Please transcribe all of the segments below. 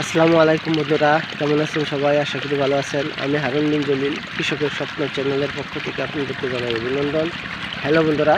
আসসালামু আলাইকুম বন্ধুরা, কেমন আছেন সবাই? আশা করি ভালো আছেন। আমি হারুন বিন জলিল, কৃষকের স্বপ্ন চ্যানেলের পক্ষ থেকে আপনাদেরকে জানাই অভিনন্দন। হ্যালো বন্ধুরা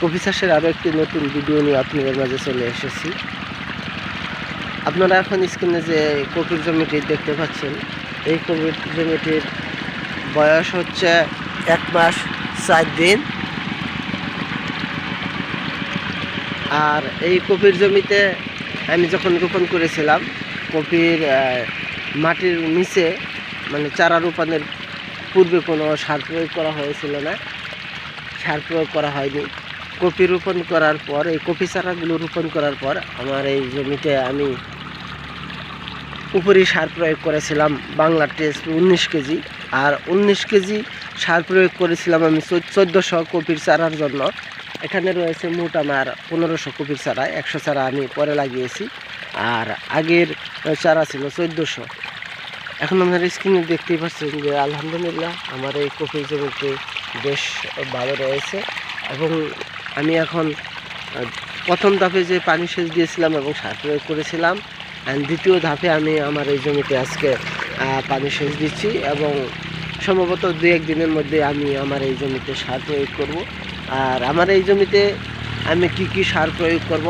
কফি চাষের আরও একটি নতুন ভিডিও নিয়ে আপনাদের মাঝে চলে এসেছি। আপনারা এখন স্ক্রিনে যে কপির জমিটি দেখতে পাচ্ছেন, এই কপির জমিটির বয়স হচ্ছে এক মাস চার দিন। আর এই কপির জমিতে আমি যখন রোপণ করেছিলাম কপির মাটির নিচে মানে চারা রোপণের পূর্বে কোনো সার প্রয়োগ করা হয়েছিল না। সার প্রয়োগ করা হয়নি। কপি রোপণ করার পর, এই কপি চারাগুলো রোপণ করার পর আমার এই জমিতে আমি উপরি সার প্রয়োগ করেছিলাম বাংলা টেস্ট উনিশ কেজি। আর উনিশ কেজি সার প্রয়োগ করেছিলাম আমি চোদ্দোশো কপির চারার জন্য। এখানে রয়েছে মোট আমার পনেরোশো কপির চারা, একশো চারা আমি পরে লাগিয়েছি। আর আগের চারা ছিল চোদ্দোশো। এখন আপনারা স্ক্রিনে দেখতেই পাচ্ছেন যে আলহামদুলিল্লাহ আমার এই কপির জমিতে বেশ ভালো রয়েছে এবং আমি এখন প্রথম ধাপে যে পানি সেচ দিয়েছিলাম এবং সার প্রয়োগ করেছিলাম দ্বিতীয় ধাপে আমি আমার এই জমিতে আজকে পানি সেচ দিচ্ছি এবং সম্ভবত দু এক দিনের মধ্যে আমি আমার এই জমিতে সার প্রয়োগ করব। আর আমার এই জমিতে আমি কি কি সার প্রয়োগ করব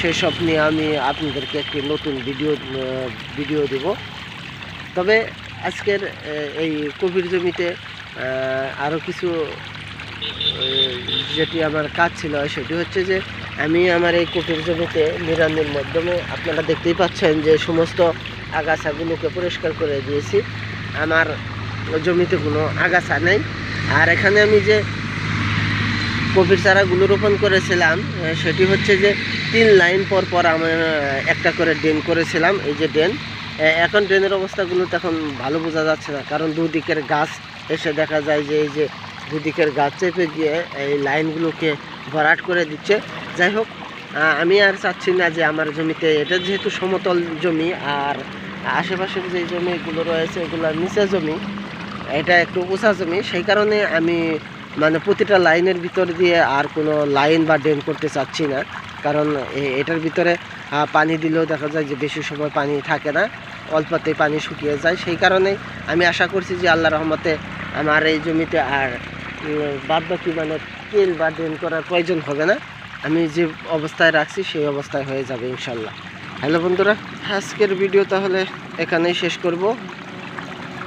সেসব নিয়ে আমি আপনাদেরকে একটি নতুন ভিডিও ভিডিও দেব। তবে আজকের এই কবির জমিতে আরও কিছু যেটি আমার কাজ ছিল সেটি হচ্ছে যে, আমি আমার এই কপির জমিতে নিরানির মাধ্যমে আপনারা দেখতেই পাচ্ছেন যে সমস্ত আগাছাগুলোকে পরিষ্কার করে দিয়েছি। আমার জমিতে কোনো আগাছা নেই। আর এখানে আমি যে কপির চারাগুলো রোপণ করেছিলাম সেটি হচ্ছে যে তিন লাইন পর পর আমি একটা করে ড্রেন করেছিলাম, এই যে ড্রেন। এখন ড্রেনের অবস্থাগুলো তখন ভালো বোঝা যাচ্ছে না, কারণ দুদিকের গাছ এসে দেখা যায় যে এই যে দুদিকের গাছ চেপে গিয়ে এই লাইনগুলোকে ভরাট করে দিচ্ছে। যাই হোক আমি আর চাচ্ছি না যে আমার জমিতে, এটা যেহেতু সমতল জমি, আর আশেপাশের যে জমিগুলো রয়েছে, এগুলো নিচে জমি, এটা একটু উঁচা জমি, সেই কারণে আমি মানে প্রতিটা লাইনের ভিতর দিয়ে আর কোনো লাইন বা ড্রেন করতে চাচ্ছি না। কারণ এটার ভিতরে পানি দিলেও দেখা যায় যে বেশি সময় পানি থাকে না, অল্পতেই পানি শুকিয়ে যায়। সেই কারণে আমি আশা করছি যে আল্লাহ রহমতে আমার এই জমিতে আর বাদ বাকি মানে তেল বা ড্রেন করার প্রয়োজন হবে না। আমি যে অবস্থায় রাখছি সেই অবস্থায় হয়ে যাবে ইনশাল্লাহ। হ্যালো বন্ধুরা, আজকের ভিডিও তাহলে এখানেই শেষ করব।